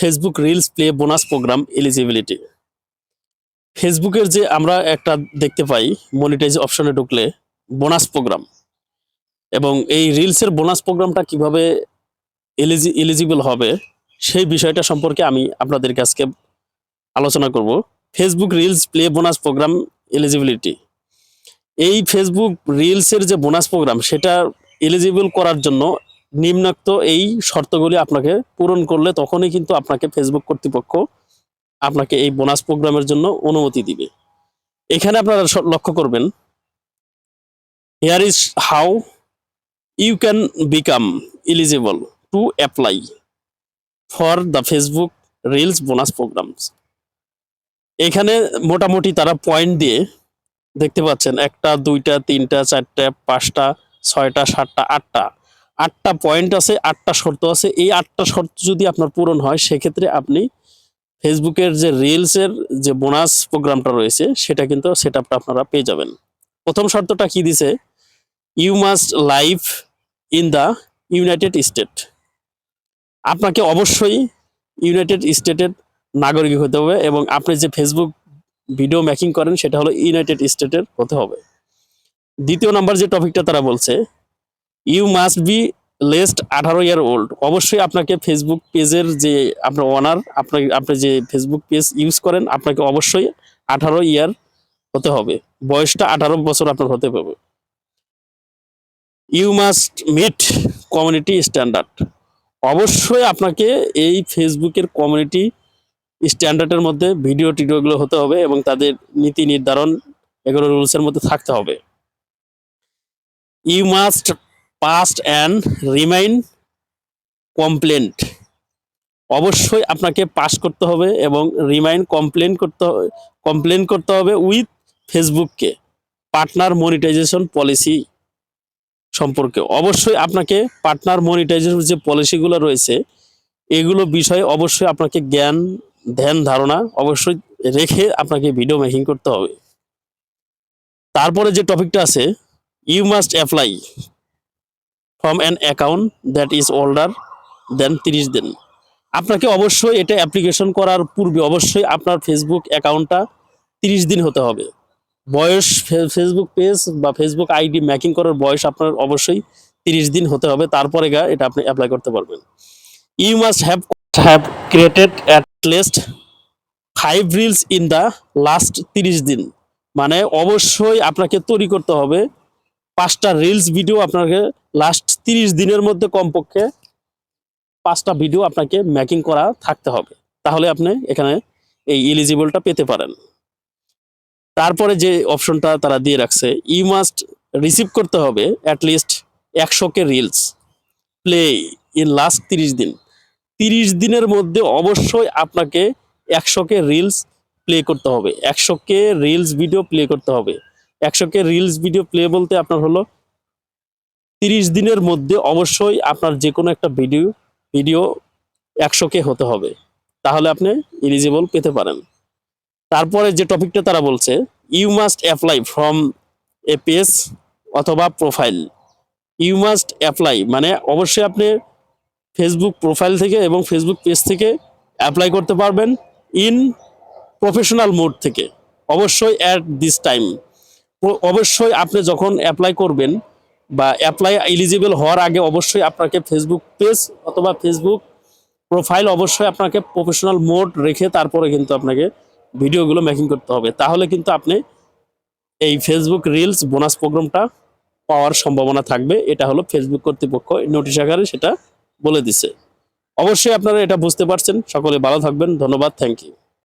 Facebook reels play bonus program eligibility ফেসবুকের যে আমরা একটা দেখতে পাই মনিটাইজ অপশনে ঢুকলে বোনাস প্রোগ্রাম এবং এই রিলসের বোনাস প্রোগ্রামটা কীভাবে এলিজি এলিজিবল হবে, সেই বিষয়টা সম্পর্কে আমি আপনাদের কাছকে আলোচনা করব। Facebook reels play bonus program eligibility এই ফেসবুক রিলসের যে বোনাস প্রোগ্রাম সেটা এলিজিবল করার জন্য নিম্নোক্ত এই শর্তগুলি আপনাকে পূরণ করলে তখনই কিন্তু আপনাকে ফেসবুক কর্তৃপক্ষ আপনাকে এই বোনাস প্রোগ্রামের জন্য অনুমতি দিবে। এখানে আপনারা লক্ষ্য করবেন here is how you can become eligible to apply for the Facebook reels bonus programs এখানে মোটামুটি তারা পয়েন্ট দিয়ে দেখতে পাচ্ছেন, একটা, দুইটা, তিনটা, চারটা, পাঁচটা, ছয়টা, সাতটা, আটটা। আটটা পয়েন্ট আছে, আটটা শর্ত আছে। এই আটটা শর্ত যদি আপনার পূরণ হয়, সেক্ষেত্রে আপনি ফেসবুকের যে রিলসের যে বোনাস প্রোগ্রামটা রয়েছে, সেটা কিন্তু সেট আপনারা পেয়ে যাবেন। প্রথম শর্তটা কি দিছে? You must live in the United State আপনাকে অবশ্যই ইউনাইটেড স্টেটের নাগরিক হতে হবে এবং আপনি যে ফেসবুক ভিডিও মেকিং করেন, সেটা হলো ইউনাইটেড স্টেটের হতে হবে। দ্বিতীয় নাম্বার যে টপিকটা তারা বলছে ইউ মাস্ট বি লেস্ট আঠারো ইয়ার ওল্ড অবশ্যই আপনাকে ফেসবুক পেজের যে আপনার ওনার আপনার আপনি যে ফেসবুক পেজ ইউজ করেন, আপনাকে অবশ্যই আঠারো ইয়ার হতে হবে। বয়সটা আঠারো বছর আপনার হতে হবে। You must meet community standard অবশ্যই আপনাকে এই ফেসবুকের কমিউনিটি স্ট্যান্ডার্ডের মধ্যে ভিডিও টিডিওগুলো হতে হবে এবং তাদের নীতি নির্ধারণ, এগুলো রুলসের মধ্যে থাকতে হবে। You must pass and remain compliant অবশ্যই আপনাকে পাস করতে হবে এবং রিমাইন কমপ্লেন করতে হবে কমপ্লেন করতে হবে উইথ ফেসবুককে পার্টনার মনিটাইজেশন পলিসি সম্পর্কে। অবশ্যই আপনাকে পার্টনার মনিটাইজেশন যে পলিসিগুলো রয়েছে, এগুলো বিষয়ে অবশ্যই আপনাকে জ্ঞান, ধ্যান, ধারণা অবশ্যই রেখে আপনাকে ভিডিও মেকিং করতে হবে। তারপরে যে টপিকটা আছে you must apply from an account that is older than তিরিশ দিন। আপনাকে অবশ্যই এটা অ্যাপ্লিকেশন করার পূর্বে অবশ্যই আপনার ফেসবুক অ্যাকাউন্টটা তিরিশ দিন হতে হবে। বয়স ফেসবুক পেজ বা ফেসবুক আইডি ম্যাকিং করার বয়স আপনার অবশ্যই তিরিশ দিন হতে হবে, তারপরে গা এটা আপনি অ্যাপ্লাই করতে পারবেন। You must have have created at least five reels in the last তিরিশ দিন। মানে অবশ্যই আপনাকে তৈরি করতে হবে পাঁচটা রিলস ভিডিও আপনাকে লাস্ট তিরিশ দিনের মধ্যে কমপক্ষে পাঁচটা ভিডিও আপনাকে মেকিং করা থাকতে হবে। তাহলে আপনি এখানে এই এলিজিবলটা পেতে পারেন। তারপরে যে অপশনটা তারা দিয়ে রাখছে ইউ মাস্ট রিসিভ করতে হবে অ্যাট লিস্ট একশোকে রিলস প্লে ইন লাস্ট তিরিশ দিন। তিরিশ দিনের মধ্যে অবশ্যই আপনাকে একশোকে রিলস প্লে করতে হবে। একশোকে রিলস ভিডিও প্লে করতে হবে। একশোকে রিলস ভিডিও প্লে বলতে আপনার হলো তিরিশ দিনের মধ্যে অবশ্যই আপনার যে কোনো একটা ভিডিও ভিডিও একশোকে হতে হবে। তাহলে আপনি এলিজিবল পেতে পারেন। তারপরে যে টপিকটা তারা বলছে you must apply from a page অথবা প্রোফাইল ইউ মাস্ট অ্যাপ্লাই মানে অবশ্যই আপনি ফেসবুক প্রোফাইল থেকে এবং ফেসবুক পেজ থেকে অ্যাপ্লাই করতে পারবেন ইন প্রফেশনাল মোড থেকে। অবশ্যই অ্যাট দিস টাইম অবশ্যই আপনি যখন অ্যাপ্লাই করবেন বা অ্যাপ্লাই এলিজিবল হওয়ার আগে অবশ্যই আপনাকে ফেসবুক পেজ অথবা ফেসবুক প্রোফাইল অবশ্যই আপনাকে প্রফেশনাল মোড রেখে তারপরে কিন্তু আপনাকে ভিডিওগুলো মেকিং করতে হবে। তাহলে কিন্তু আপনি এই ফেসবুক রিলস বোনাস প্রোগ্রামটা পাওয়ার সম্ভাবনা থাকবে। এটা হলো ফেসবুক কর্তৃপক্ষ নোটিশ আকারে সেটা বলে দিছে। অবশ্যই আপনারা এটা বুঝতে পারছেন। সকলে ভালো থাকবেন। ধন্যবাদ। Thank you